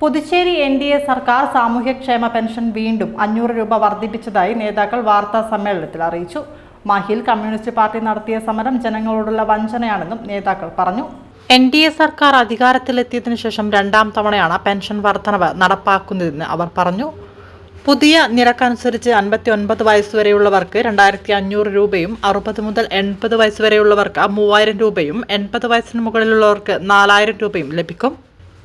Puducherry N D A സർക്കാർ സാമൂഹ്യക്ഷേമ pension വീണ്ടും അഞ്ഞൂറ് രൂപ വർദ്ധിപ്പിച്ചതായി നേതാക്കൾ വാർത്താ സമ്മേളനത്തിൽ അറിയിച്ചു. മാഹിയിൽ കമ്മ്യൂണിസ്റ്റ് പാർട്ടി നടത്തിയ സമരം ജനങ്ങളോടുള്ള വഞ്ചനയാണെന്നും നേതാക്കൾ പറഞ്ഞു. എൻ ഡി എ സർക്കാർ അധികാരത്തിലെത്തിയതിനു ശേഷം രണ്ടാം തവണയാണ് പെൻഷൻ വർധനവ് നടപ്പാക്കുന്നതെന്ന് അവർ പറഞ്ഞു. പുതിയ നിരക്കനുസരിച്ച് അൻപത്തി ഒൻപത് വയസ്സുവരെയുള്ളവർക്ക് രണ്ടായിരത്തി അഞ്ഞൂറ് രൂപയും അറുപത് മുതൽ എൺപത് വയസ്സുവരെയുള്ളവർക്ക് മൂവായിരം രൂപയും എൺപത് വയസ്സിന് മുകളിലുള്ളവർക്ക് നാലായിരം രൂപയും ലഭിക്കും.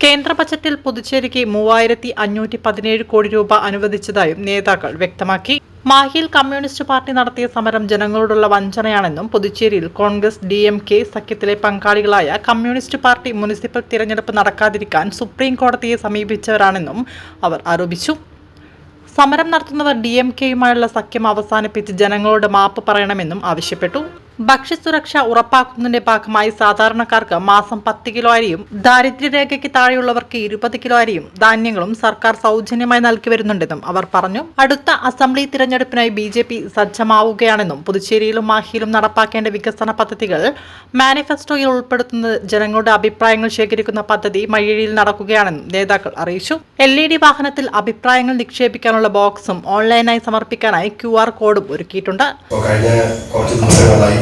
കേന്ദ്ര ബജറ്റിൽ പുതുച്ചേരിക്ക് മൂവായിരത്തി അഞ്ഞൂറ്റി പതിനേഴ് കോടി രൂപ അനുവദിച്ചതായും നേതാക്കൾ വ്യക്തമാക്കി. മാഹിയിൽ കമ്മ്യൂണിസ്റ്റ് പാർട്ടി നടത്തിയ സമരം ജനങ്ങളോടുള്ള വഞ്ചനയാണെന്നും പുതുച്ചേരിയിൽ കോൺഗ്രസ് ഡി എം കെ സഖ്യത്തിലെ പങ്കാളികളായ കമ്മ്യൂണിസ്റ്റ് പാർട്ടി മുനിസിപ്പൽ തിരഞ്ഞെടുപ്പ് നടക്കാതിരിക്കാൻ സുപ്രീം കോടതിയെ സമീപിച്ചവരാണെന്നും അവർ ആരോപിച്ചു. സമരം നടത്തുന്നവർ ഡി എം കെയുമായുള്ള സഖ്യം അവസാനിപ്പിച്ച് ജനങ്ങളോട് മാപ്പ് പറയണമെന്നും ആവശ്യപ്പെട്ടു. ഭക്ഷ്യസുരക്ഷ ഉറപ്പാക്കുന്നതിന്റെ ഭാഗമായി സാധാരണക്കാർക്ക് മാസം പത്ത് കിലോ അരിയും ദാരിദ്ര്യരേഖയ്ക്ക് താഴെയുള്ളവർക്ക് ഇരുപത് കിലോ അരിയും ധാന്യങ്ങളും സർക്കാർ സൗജന്യമായി നൽകി വരുന്നുണ്ടെന്നും അവർ പറഞ്ഞു. അടുത്ത അസംബ്ലി തിരഞ്ഞെടുപ്പിനായി ബി ജെ പി സജ്ജമാവുകയാണെന്നും പുതുച്ചേരിയിലും മാഹിയിലും നടപ്പാക്കേണ്ട വികസന പദ്ധതികൾ മാനിഫെസ്റ്റോയിൽ ഉൾപ്പെടുത്തുന്നത് ജനങ്ങളുടെ അഭിപ്രായങ്ങൾ ശേഖരിക്കുന്ന പദ്ധതി മയ്യഴിയിൽ നടക്കുകയാണെന്നും നേതാക്കൾ അറിയിച്ചു. എൽ ഇ ഡി വാഹനത്തിൽ അഭിപ്രായങ്ങൾ നിക്ഷേപിക്കാനുള്ള ബോക്സും ഓൺലൈനായി സമർപ്പിക്കാനായി ക്യു ആർ കോഡും ഒരുക്കിയിട്ടുണ്ട്. കുറച്ച് ദിവസങ്ങളായി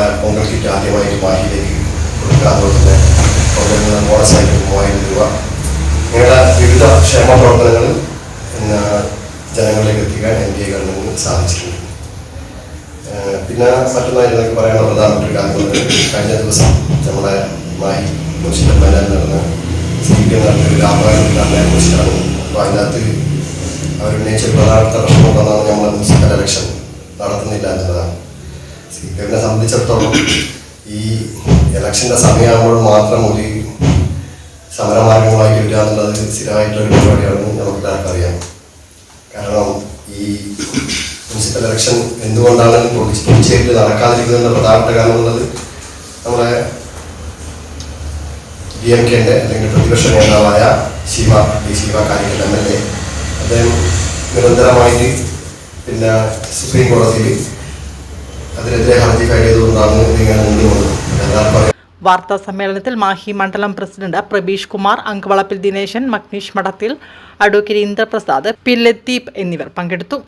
നമ്മുടെ കോൺഗ്രസ് കിറ്റ് ആദ്യമായിട്ട് മാഹിയിലേക്ക് കൊടുക്കുക അതുപോലെ തന്നെ പൊങ്കലിൽ നിന്ന് ബോണസായിട്ട് മൂവായിരം രൂപ ഇങ്ങനെയുള്ള വിവിധ ക്ഷേമ പ്രവർത്തനങ്ങൾ ജനങ്ങളിലേക്ക് എത്തിക്കാൻ എൻ ഡി എ ഗവൺമെന്റിന് സാധിച്ചിട്ടുണ്ട്. പിന്നെ മറ്റൊന്നായി എനിക്ക് പറയാനുള്ള പ്രധാനപ്പെട്ട കാര്യം കഴിഞ്ഞ ദിവസം നമ്മുടെ മാഹി മുനിസിപ്പൽ മൈതാനിൽ നടന്ന സി പി എം നടത്തിയ ഒരു വ്യാപാരം കുറിച്ചാണ് അപ്പോൾ അതിനകത്ത് അവരുന്നയിച്ച പ്രധാനപ്പെട്ട പ്രശ്നം എന്താണെന്ന് നമ്മൾ മുനിസിപ്പൽ ഇലക്ഷൻ നടത്തുന്നില്ല എന്നുള്ളതാണ് സി പി എമ്മിനെ സംബന്ധിച്ചിടത്തോളം ഈ ഇലക്ഷന്റെ സമയമാകുമ്പോൾ മാത്രം ഒരു സമരമാർഗങ്ങളായി വരിക എന്നുള്ളത് സ്ഥിരമായിട്ടുള്ള പരിപാടിയാണെന്ന് നമുക്ക് എല്ലാവർക്കും അറിയാം കാരണം ഈ മുനിസിപ്പൽ ഇലക്ഷൻ എന്തുകൊണ്ടാണ് പുതുച്ചേരിയിൽ നടക്കാതിരിക്കുന്നതിന്റെ പ്രധാനപ്പെട്ട കാരണം എന്നുള്ളത് നമ്മുടെ ഡി എം കെന്റെ അല്ലെങ്കിൽ പ്രതിപക്ഷ നേതാവായ ശിവ ഡി ശിവ കാലിക്കൽ എം എൽ എ. അദ്ദേഹം നിരന്തരമായിട്ട് പിന്നെ സുപ്രീം കോടതിയിൽ വാർത്താ സമ്മേളനത്തിൽ മാഹി മണ്ഡലം പ്രസിഡന്റ് പ്രബീഷ് കുമാർ അങ്കവളപ്പിൽ ദിനേശൻ മഗ്നീഷ് മഠത്തിൽ അഡ്വക്കേറ്റ് ഇന്ദ്രപ്രസാദ് പി ലത്തീപ് എന്നിവർ പങ്കെടുത്തു.